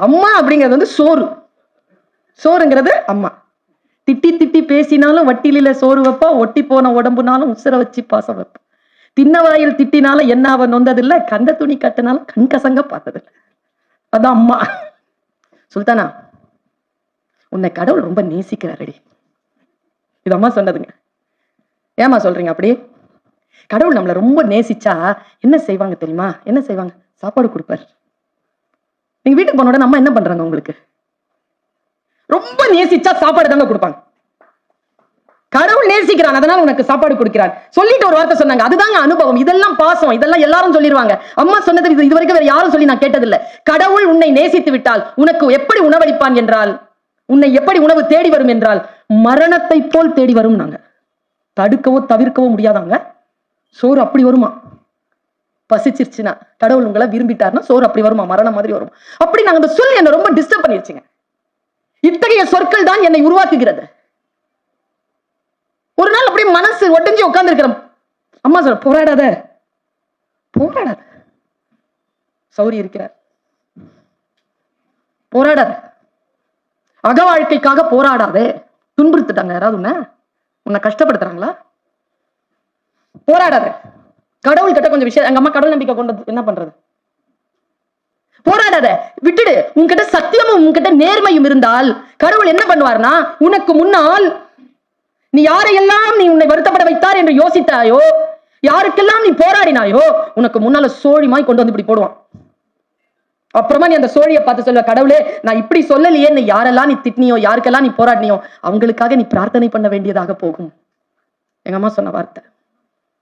அம்மா அப்படிங்கிறது வந்து சோறு. சோறுங்கிறது அம்மா. திட்டி திட்டி பேசினாலும் வட்டிலில சோறு வைப்பா ஒட்டி போன உடம்புனாலும் உசுர வச்சு பாசம் வைப்பா. தின்ன வாயில் திட்டினாலும் என்ன அவன் நொந்ததில்லை கந்த துணி கட்டினாலும் கண் கசங்க பார்த்ததில்லை. அதான் அம்மா. சுல்தானா உன்னை கடவுள் ரொம்ப நேசிக்கிறாரடி. இது அம்மா சொன்னதுங்க. ஏமா சொல்றீங்க அப்படி? கடவுள் நம்மளை ரொம்ப நேசிச்சா என்ன செய்வாங்க தெரியுமா? என்ன செய்வாங்க? சாப்பாடு கொடுப்பாரு. நீங்க வீட்டுக்கு போன உடனே அம்மா என்ன பண்றாங்க உங்களுக்கு? ரொம்ப நேசிச்சா சாப்பாடு தாங்க கொடுப்பாங்க. கடவுள் நேசிக்கிறான் அதனால உனக்கு சாப்பாடு கொடுக்கிறான் சொல்லிட்டு ஒரு வார்த்தை சொன்னாங்க. அதுதாங்க அனுபவம். இதெல்லாம் பாசம். இதெல்லாம் எல்லாரும் சொல்லிடுவாங்க அம்மா சொன்னது இது வரைக்கும் வேற யாரும் சொல்லி நான் கேட்டதில்லை. கடவுள் உன்னை நேசித்து விட்டால் உனக்கு எப்படி உணவளிப்பான் என்றால் உன்னை எப்படி உணவு தேடி வரும் என்றால் மரணத்தை போல் தேடி வரும் நாங்க தடுக்கவோ தவிர்க்கவோ முடியாதாங்க? சோறு அப்படி வருமா? பசிச்சிருச்சுன்னா கடவுள் உங்களை விரும்பிட்டாருன்னா சோறு அப்படி வருமா? மரணம் மாதிரி வரும். அப்படி நாங்க அந்த சொல் என்ன ரொம்ப டிஸ்டர்ப் பண்ணிருச்சுங்க. இத்தகைய சொற்கள் தான் என்னை உருவாக்குகிறது. ஒரு நாள் அப்படியே மனசு ஒட்டஞ்சு உட்கார்ந்து இருக்கிறோம் அம்மா சொல்ற போராடாத. போராடாத. சௌரி இருக்கிறார். போராடாத. அக வாழ்க்கைக்காக போராடாதே. துன்புறுத்துட்டாங்க. யாராவது உன்னை உன்னை கஷ்டப்படுத்துறாங்களா? போராடாத. கடவுள் கிட்ட கொஞ்சம் விஷயம் எங்க அம்மா கடவுள் நம்பிக்கை கொண்டது என்ன பண்றது? போராடாத விட்டுடு. உன்கிட்ட சத்தியமும் உன்கிட்ட நேர்மையும் இருந்தால் கடவுள் என்ன பண்ணுவார்னா உனக்கு முன்னால் நீ யாரையெல்லாம் நீ உன்னை வருத்தப்பட வைத்தார் என்று யோசித்தாயோ யாருக்கெல்லாம் நீ போராடினாயோ உனக்கு முன்னால சோழிமாய் கொண்டு வந்து இப்படி போடுவான். அப்புறமா நீ அந்த சோழியை பார்த்து சொல்ல கடவுளே நான் இப்படி சொல்லலையே நீ யாரெல்லாம் நீ திட்டினியோ யாருக்கெல்லாம் நீ போராடினியோ அவங்களுக்காக நீ பிரார்த்தனை பண்ண வேண்டியதாக போகும். எங்க அம்மா சொன்ன வார்த்தை.